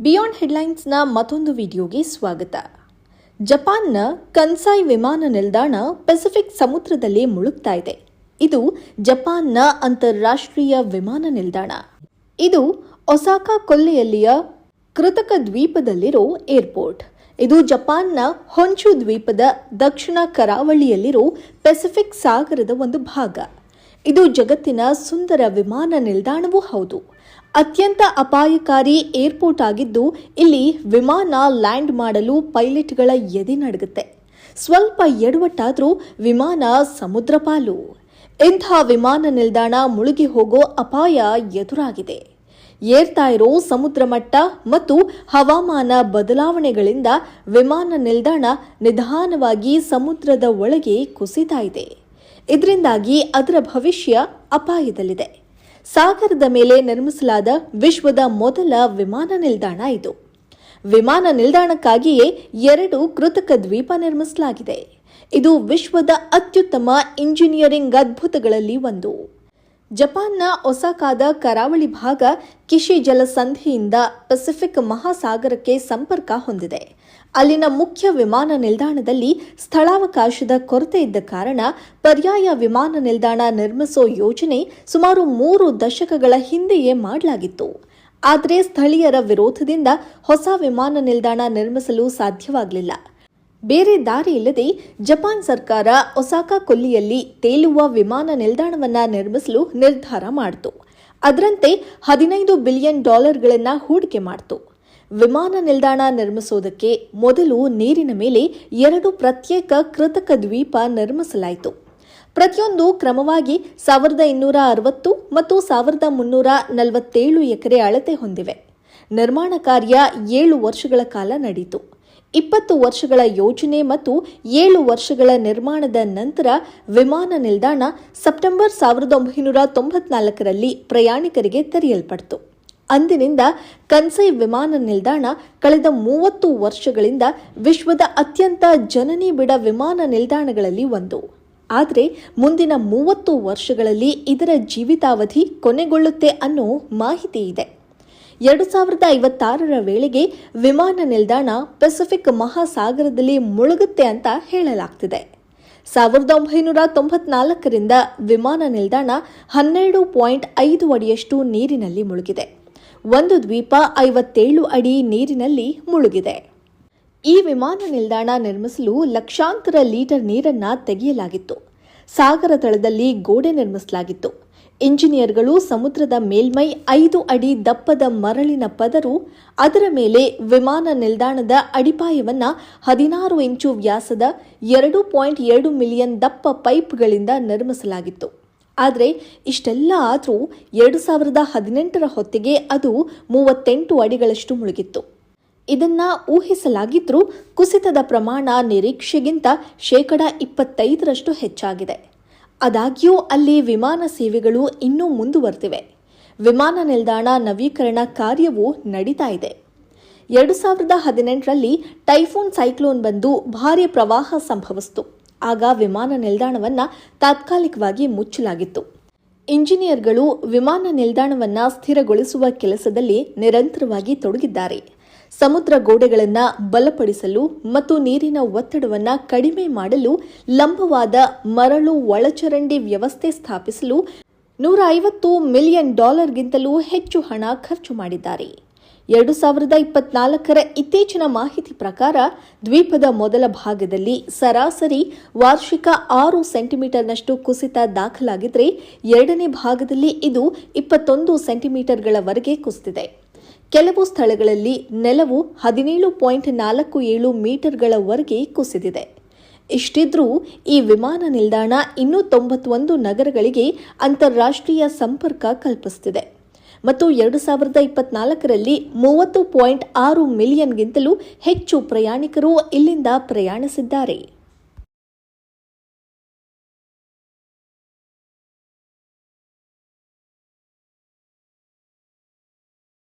Beyond ಹೆಡ್ಲೈನ್ಸ್ನ ಮತ್ತೊಂದು ವಿಡಿಯೋಗೆ ಸ್ವಾಗತ. ಜಪಾನ್ನ ಕನ್ಸಾಯ್ ವಿಮಾನ ನಿಲ್ದಾಣ ಪೆಸಿಫಿಕ್ ಸಮುದ್ರದಲ್ಲಿ ಮುಳುಗ್ತಾ ಇದೆ. ಇದು ಜಪಾನ್ನ ಅಂತಾರಾಷ್ಟ್ರೀಯ ವಿಮಾನ ನಿಲ್ದಾಣ. ಇದು ಒಸಾಕಾ ಕೊಲ್ಲೆಯಲ್ಲಿಯ ಕೃತಕ ದ್ವೀಪದಲ್ಲಿರೋ ಏರ್ಪೋರ್ಟ್. ಇದು ಜಪಾನ್ನ ಹೊಂಚು ದ್ವೀಪದ ದಕ್ಷಿಣ ಕರಾವಳಿಯಲ್ಲಿರೋ ಪೆಸಿಫಿಕ್ ಸಾಗರದ ಒಂದು ಭಾಗ. ಇದು ಜಗತ್ತಿನ ಸುಂದರ ವಿಮಾನ ನಿಲ್ದಾಣವೂ ಹೌದು. ಅತ್ಯಂತ ಅಪಾಯಕಾರಿ ಏರ್ಪೋರ್ಟ್ ಆಗಿದ್ದು, ಇಲ್ಲಿ ವಿಮಾನ ಲ್ಯಾಂಡ್ ಮಾಡಲು ಪೈಲಟ್ಗಳ ಎದೆ ನಡುಗುತ್ತೆ. ಸ್ವಲ್ಪ ಎಡವಟ್ಟಾದರೂ ವಿಮಾನ ಸಮುದ್ರ ಪಾಲು. ಇಂಥ ವಿಮಾನ ನಿಲ್ದಾಣ ಮುಳುಗಿ ಹೋಗೋ ಅಪಾಯ ಎದುರಾಗಿದೆ. ಏರ್ತಾ ಇರೋ ಸಮುದ್ರ ಮಟ್ಟ ಮತ್ತು ಹವಾಮಾನ ಬದಲಾವಣೆಗಳಿಂದ ವಿಮಾನ ನಿಲ್ದಾಣ ನಿಧಾನವಾಗಿ ಸಮುದ್ರದ ಒಳಗೆ ಕುಸಿತಾ ಇದೆ. ಇದರಿಂದಾಗಿ ಅದರ ಭವಿಷ್ಯ ಅಪಾಯದಲ್ಲಿದೆ. ಸಾಗರದ ಮೇಲೆ ನಿರ್ಮಿಸಲಾದ ವಿಶ್ವದ ಮೊದಲ ವಿಮಾನ ನಿಲ್ದಾಣ ಇದು. ವಿಮಾನ ನಿಲ್ದಾಣಕ್ಕಾಗಿಯೇ ಎರಡು ಕೃತಕ ದ್ವೀಪ ನಿರ್ಮಿಸಲಾಗಿದೆ. ಇದು ವಿಶ್ವದ ಅತ್ಯುತ್ತಮ ಇಂಜಿನಿಯರಿಂಗ್ ಅದ್ಭುತಗಳಲ್ಲಿ ಒಂದು. ಜಪಾನ್ನ ಒಸಾಕಾದ ಕರಾವಳಿ ಭಾಗ ಕಿಶಿ ಜಲಸಂಧಿಯಿಂದ ಪೆಸಿಫಿಕ್ ಮಹಾಸಾಗರಕ್ಕೆ ಸಂಪರ್ಕ ಹೊಂದಿದೆ. ಅಲ್ಲಿನ ಮುಖ್ಯ ವಿಮಾನ ನಿಲ್ದಾಣದಲ್ಲಿ ಸ್ಥಳಾವಕಾಶದ ಕೊರತೆ ಇದ್ದ ಕಾರಣ ಪರ್ಯಾಯ ವಿಮಾನ ನಿಲ್ದಾಣ ನಿರ್ಮಿಸೋ ಯೋಜನೆ ಸುಮಾರು ಮೂರು ದಶಕಗಳ ಹಿಂದೆಯೇ ಮಾಡಲಾಗಿತ್ತು. ಆದರೆ ಸ್ಥಳೀಯರ ವಿರೋಧದಿಂದ ಹೊಸ ವಿಮಾನ ನಿಲ್ದಾಣ ನಿರ್ಮಿಸಲು ಸಾಧ್ಯವಾಗಲಿಲ್ಲ. ಬೇರೆ ದಾರಿ ಇಲ್ಲದೆ ಜಪಾನ್ ಸರ್ಕಾರ ಒಸಾಕಾ ಕೊಲ್ಲಿಯಲ್ಲಿ ತೇಲುವ ವಿಮಾನ ನಿಲ್ದಾಣವನ್ನ ನಿರ್ಮಿಸಲು ನಿರ್ಧಾರ ಮಾಡಿತು. ಅದರಂತೆ ಹದಿನೈದು ಬಿಲಿಯನ್ ಡಾಲರ್ಗಳನ್ನು ಹೂಡಿಕೆ ಮಾಡಿತು. ವಿಮಾನ ನಿಲ್ದಾಣ ನಿರ್ಮಿಸೋದಕ್ಕೆ ಮೊದಲು ನೀರಿನ ಮೇಲೆ ಎರಡು ಪ್ರತ್ಯೇಕ ಕೃತಕ ದ್ವೀಪ ನಿರ್ಮಿಸಲಾಯಿತು. ಪ್ರತಿಯೊಂದು ಕ್ರಮವಾಗಿ ಸಾವಿರದ ಇನ್ನೂರ ಅರವತ್ತು ಮತ್ತು ಸಾವಿರದ ಮುನ್ನೂರ ನಲವತ್ತೇಳು ಎಕರೆ ಅಳತೆ ಹೊಂದಿವೆ. ನಿರ್ಮಾಣ ಕಾರ್ಯ ಏಳು ವರ್ಷಗಳ ಕಾಲ ನಡೆಯಿತು. ಇಪ್ಪತ್ತು ವರ್ಷಗಳ ಯೋಜನೆ ಮತ್ತು ಏಳು ವರ್ಷಗಳ ನಿರ್ಮಾಣದ ನಂತರ ವಿಮಾನ ನಿಲ್ದಾಣ ಸೆಪ್ಟೆಂಬರ್ ಸಾವಿರದ ಒಂಬೈನೂರ ತೊಂಬತ್ನಾಲ್ಕರಲ್ಲಿ ಪ್ರಯಾಣಿಕರಿಗೆ ತೆರೆಯಲ್ಪಡ್ತು. ಅಂದಿನಿಂದ ಕನ್ಸೈ ವಿಮಾನ ನಿಲ್ದಾಣ ಕಳೆದ ಮೂವತ್ತು ವರ್ಷಗಳಿಂದ ವಿಶ್ವದ ಅತ್ಯಂತ ಜನನಿಬಿಡ ವಿಮಾನ ನಿಲ್ದಾಣಗಳಲ್ಲಿ ಒಂದು. ಆದರೆ ಮುಂದಿನ ಮೂವತ್ತು ವರ್ಷಗಳಲ್ಲಿ ಇದರ ಜೀವಿತಾವಧಿ ಕೊನೆಗೊಳ್ಳುತ್ತೆ ಅನ್ನೋ ಮಾಹಿತಿ ಇದೆ. ಎರಡು ಸಾವಿರದ ಐವತ್ತಾರರ ವೇಳೆಗೆ ವಿಮಾನ ನಿಲ್ದಾಣ ಪೆಸಿಫಿಕ್ ಮಹಾಸಾಗರದಲ್ಲಿ ಮುಳುಗುತ್ತೆ ಅಂತ ಹೇಳಲಾಗ್ತಿದೆ. ಸಾವಿರದ ಒಂಬೈನೂರ ತೊಂಬತ್ನಾಲ್ಕರಿಂದ ವಿಮಾನ ನಿಲ್ದಾಣ ಹನ್ನೆರಡು ಪಾಯಿಂಟ್ ಐದು ಅಡಿಯಷ್ಟು ನೀರಿನಲ್ಲಿ ಮುಳುಗಿದೆ. ಒಂದು ದ್ವೀಪ ಐವತ್ತೇಳು ಅಡಿ ನೀರಿನಲ್ಲಿ ಮುಳುಗಿದೆ. ಈ ವಿಮಾನ ನಿಲ್ದಾಣ ನಿರ್ಮಿಸಲು ಲಕ್ಷಾಂತರ ಲೀಟರ್ ನೀರನ್ನು ತೆಗೆಯಲಾಗಿತ್ತು. ಸಾಗರ ತಳದಲ್ಲಿ ಗೋಡೆ ನಿರ್ಮಿಸಲಾಗಿತ್ತು. ಇಂಜಿನಿಯರ್ಗಳು ಸಮುದ್ರದ ಮೇಲ್ಮೈ ಐದು ಅಡಿ ದಪ್ಪದ ಮರಳಿನ ಪದರು ಅದರ ಮೇಲೆ ವಿಮಾನ ನಿಲ್ದಾಣದ ಅಡಿಪಾಯವನ್ನು ಹದಿನಾರು ಇಂಚು ವ್ಯಾಸದ ಎರಡು ಪಾಯಿಂಟ್ ಎರಡು ಮಿಲಿಯನ್ ದಪ್ಪ ಪೈಪ್ಗಳಿಂದ ನಿರ್ಮಿಸಲಾಗಿತ್ತು. ಆದರೆ ಇಷ್ಟೆಲ್ಲ ಆದರೂ ಎರಡು ಸಾವಿರದ ಹದಿನೆಂಟರ ಹೊತ್ತಿಗೆ ಅದು ಮೂವತ್ತೆಂಟು ಅಡಿಗಳಷ್ಟು ಮುಳುಗಿತ್ತು. ಇದನ್ನು ಊಹಿಸಲಾಗಿದ್ದರೂ ಕುಸಿತದ ಪ್ರಮಾಣ ನಿರೀಕ್ಷೆಗಿಂತ ಶೇಕಡ ಇಪ್ಪತ್ತೈದರಷ್ಟು ಹೆಚ್ಚಾಗಿದೆ. ಆದಾಗ್ಯೂ ಅಲ್ಲಿ ವಿಮಾನ ಸೇವೆಗಳು ಇನ್ನೂ ಮುಂದುವರೆದಿವೆ. ವಿಮಾನ ನಿಲ್ದಾಣ ನವೀಕರಣ ಕಾರ್ಯವೂ ನಡೀತಾ ಇದೆ. ಎರಡು ಸಾವಿರದ ಹದಿನೆಂಟರಲ್ಲಿ ಟೈಫೂನ್ ಸೈಕ್ಲೋನ್ ಬಂದು ಭಾರಿ ಪ್ರವಾಹ ಸಂಭವಿಸಿತು. ಆಗ ವಿಮಾನ ನಿಲ್ದಾಣವನ್ನು ತಾತ್ಕಾಲಿಕವಾಗಿ ಮುಚ್ಚಲಾಗಿತ್ತು. ಇಂಜಿನಿಯರ್ಗಳು ವಿಮಾನ ನಿಲ್ದಾಣವನ್ನು ಸ್ಥಿರಗೊಳಿಸುವ ಕೆಲಸದಲ್ಲಿ ನಿರಂತರವಾಗಿ ತೊಡಗಿದ್ದಾರೆ. ಸಮುದ್ರ ಗೋಡೆಗಳನ್ನು ಬಲಪಡಿಸಲು ಮತ್ತು ನೀರಿನ ಒತ್ತಡವನ್ನು ಕಡಿಮೆ ಮಾಡಲು ಲಂಬವಾದ ಮರಳು ಒಳಚರಂಡಿ ವ್ಯವಸ್ಥೆ ಸ್ಥಾಪಿಸಲು ನೂರ ಐವತ್ತು ಮಿಲಿಯನ್ ಡಾಲರ್ಗಿಂತಲೂ ಹೆಚ್ಚು ಹಣ ಖರ್ಚು ಮಾಡಿದ್ದಾರೆ. ಎರಡು ಸಾವಿರದ ಇಪ್ಪತ್ನಾಲ್ಕರ ಇತ್ತೀಚಿನ ಮಾಹಿತಿ ಪ್ರಕಾರ ದ್ವೀಪದ ಮೊದಲ ಭಾಗದಲ್ಲಿ ಸರಾಸರಿ ವಾರ್ಷಿಕ ಆರು ಸೆಂಟಿಮೀಟರ್ನಷ್ಟು ಕುಸಿತ ದಾಖಲಾಗಿದ್ರೆ ಎರಡನೇ ಭಾಗದಲ್ಲಿ ಇದು ಇಪ್ಪತ್ತೊಂದು ಸೆಂಟಿಮೀಟರ್ಗಳವರೆಗೆ ಕುಸಿದಿದೆ. ಕೆಲವು ಸ್ಥಳಗಳಲ್ಲಿ ನೆಲವು ಹದಿನೇಳು ಪಾಯಿಂಟ್ ನಾಲ್ಕು ಏಳು ಮೀಟರ್ಗಳವರೆಗೆ ಕುಸಿದಿದೆ. ಇಷ್ಟಿದ್ರೂ ಈ ವಿಮಾನ ನಿಲ್ದಾಣ ಇನ್ನೂ ತೊಂಬತ್ತೊಂದು ನಗರಗಳಿಗೆ ಅಂತಾರಾಷ್ಟ್ರೀಯ ಸಂಪರ್ಕ ಕಲ್ಪಿಸುತ್ತಿದೆ ಮತ್ತು ಎರಡು ಸಾವಿರದ ಇಪ್ಪತ್ನಾಲ್ಕರಲ್ಲಿ ಮೂವತ್ತು ಪಾಯಿಂಟ್ ಆರು ಮಿಲಿಯನ್ಗಿಂತಲೂ ಹೆಚ್ಚು ಪ್ರಯಾಣಿಕರು ಇಲ್ಲಿಂದ ಪ್ರಯಾಣಿಸಿದ್ದಾರೆ.